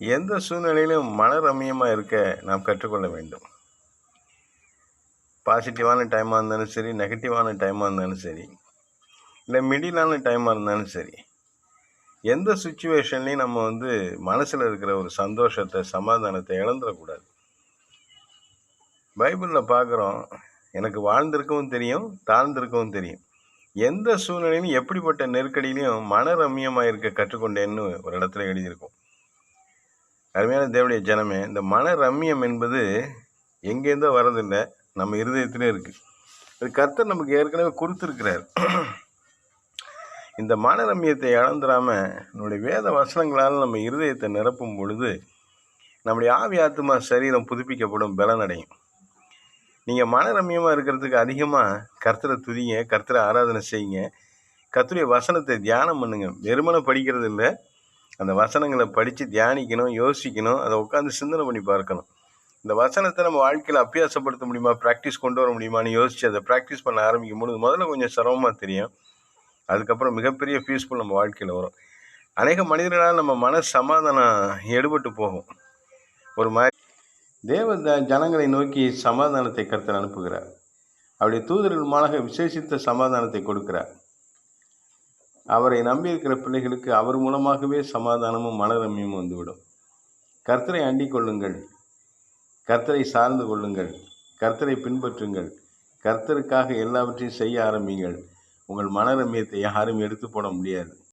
எந்த சூழ்நிலையிலும் மனரம்மியமாக இருக்க நாம் கற்றுக்கொள்ள வேண்டும். பாசிட்டிவான டைமாக இருந்தாலும் சரி நெகட்டிவான டைமாக இருந்தாலும் சரி இல்லை மிடிலான டைமாக இருந்தாலும் சரி எந்த சுச்சுவேஷன்லையும் நம்ம வந்து மனசில் இருக்கிற ஒரு சந்தோஷத்தை சமாதானத்தை இழந்துடக்கூடாது. பைபிளில் பார்க்குறோம் எனக்கு வாழ்ந்திருக்கவும் தெரியும் தாழ்ந்திருக்கவும் தெரியும். எந்த சூழ்நிலையிலும் எப்படிப்பட்ட நெருக்கடியிலையும் மன ரம்யமாக இருக்க கற்றுக்கொண்டேன்னு ஒரு இடத்துல எழுதியிருக்கோம். அருமையான தேவடைய ஜனமே இந்த மன ரம்மியம் என்பது எங்கேருந்தோ வரதில்லை நம்ம இருதயத்திலே இருக்குது அது கர்த்தர் நமக்கு ஏற்கனவே கொடுத்துருக்கிறார். இந்த மன ரம்மியத்தை இழந்துடாமல் நம்முடைய வேத வசனங்களால் நம்ம இருதயத்தை நிரப்பும் பொழுது நம்முடைய ஆவி ஆத்மா சரீரம் புதுப்பிக்கப்படும் பலனடையும். நீங்கள் மன ரம்மியமாக இருக்கிறதுக்கு அதிகமாக கர்த்தரை துதிங்க கர்த்தரை ஆராதனை செய்யுங்க. கர்த்தருடைய வசனத்தை தியானம் பண்ணுங்க. வெறுமனை படிக்கிறது இல்லை அந்த வசனங்களை படித்து தியானிக்கணும் யோசிக்கணும் அதை உட்காந்து சிந்தனை பண்ணி பார்க்கணும். இந்த வசனத்தை நம்ம வாழ்க்கையில் அபியாசப்படுத்த முடியுமா? ப்ராக்டிஸ் கொண்டு வர முடியுமான்னு யோசித்து அதை ப்ராக்டிஸ் பண்ண ஆரம்பிக்கும் பொழுது முதல்ல கொஞ்சம் சிரமமாக தெரியும். அதுக்கப்புறம் மிகப்பெரிய பீஸ்ஃபுல் நம்ம வாழ்க்கையில் வரும். அநேக மனிதர்களால் நம்ம மன சமாதானம் எடுபட்டு போகும். ஒரு மாதிரி தேவ த- ஜனங்களை நோக்கி சமாதானத்தை கர்த்தர் அனுப்புகிறார். அவருடைய தூதர்கள் மூலமாக விசேஷித்த சமாதானத்தை கொடுக்கிறார். அவரை நம்பியிருக்கிற பிள்ளைகளுக்கு அவர் மூலமாகவே சமாதானமும் மனரம்யமும் வந்துவிடும். கர்த்தரை அண்டிக் கொள்ளுங்கள். கர்த்தரை சார்ந்து கொள்ளுங்கள். கர்த்தரை பின்பற்றுங்கள். கர்த்தருக்காக எல்லாவற்றையும் செய்ய ஆரம்பிங்கள் உங்கள் மனரம்யத்தை யாரும் எடுத்து போட முடியாது.